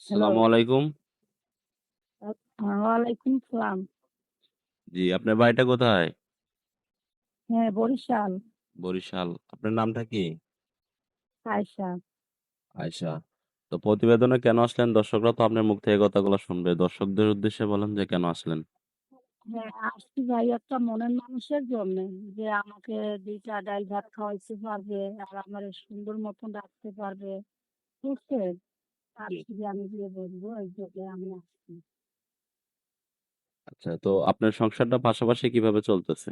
আলাইকুম। ওয়ালাইকুম সালাম জি, আপনার বাড়িটা কোথায়? হ্যাঁ বরিশাল বরিশাল। আপনার নামটা কি? আয়শা আয়েশা। তো প্রতিবেদনে কেন আসলেন? দর্শকরা তো আপনার মুখ থেকে কথাগুলো শুনবে। দর্শকদের উদ্দেশ্যে বলেন যে কেন আসলেন? হ্যাঁ আসছি ভাই একটা মনের মানুষের জন্য যে আমাকে দুইটা ডাল ভাত খাওয়াইতে পারবে আর আমার সুন্দর মতন রাখতে পারবে বুঝছেন আমি যে বলব এই জন্য আমি আসছি। আচ্ছা, তো আপনার সংসারটা পাশাপাশি কীভাবে চলতেছে?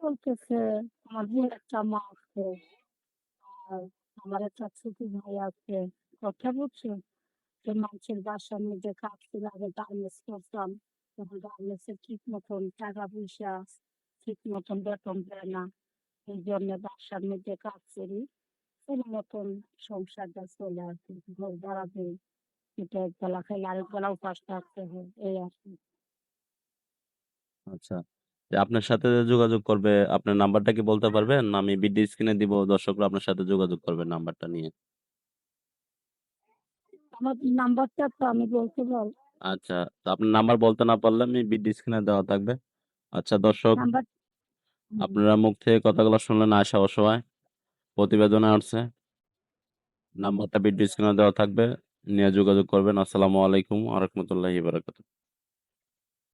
চলতেছে আমার বোন একটা মা আছে আর আমার একটা ছোট ভাই আছে। কথা বুঝছ যে মানুষের বাসার মধ্যে কাজ ছিল আগে গার্মেন্টস করতাম তখন গার্মেন্টসের ঠিক মতন টাকা পয়সা ঠিক মতন বেতন দেয় না। এই জন্য বাসার মধ্যে কাজ করি। কোনো মতন সংসারটা চলে কি ঘর দিই এটা এক বেলা খাইলে আরেক বেলা উপাস থাকতে হয় এই আর কি আচ্ছা। যে আপনার সাথে যে যোগাযোগ করবে, আপনার নাম্বারটা কি বলতে পারবেন? আমি ভিডিও স্ক্রিনে দিব, দর্শকরা আপনার সাথে যোগাযোগ করবে নাম্বারটা নিয়ে। আমার নাম্বারটা তো আমি বলতে পারব আচ্ছা, তো আপনার নাম্বার বলতে না পারলে আমি ভিডিও স্ক্রিনে দেওয়া থাকবে। আচ্ছা দর্শক, নাম্বার আপনারা মুখ থেকে কথাগুলো শুনলেন আয়েশা অসহায়। প্রতিবেদনে আসছে। নাম্বারটা ভিডিও স্ক্রিনে দেওয়া থাকবে। নিয়ে যোগাযোগ করবেন। আসসালামু আলাইকুম ওয়া রাহমাতুল্লাহি।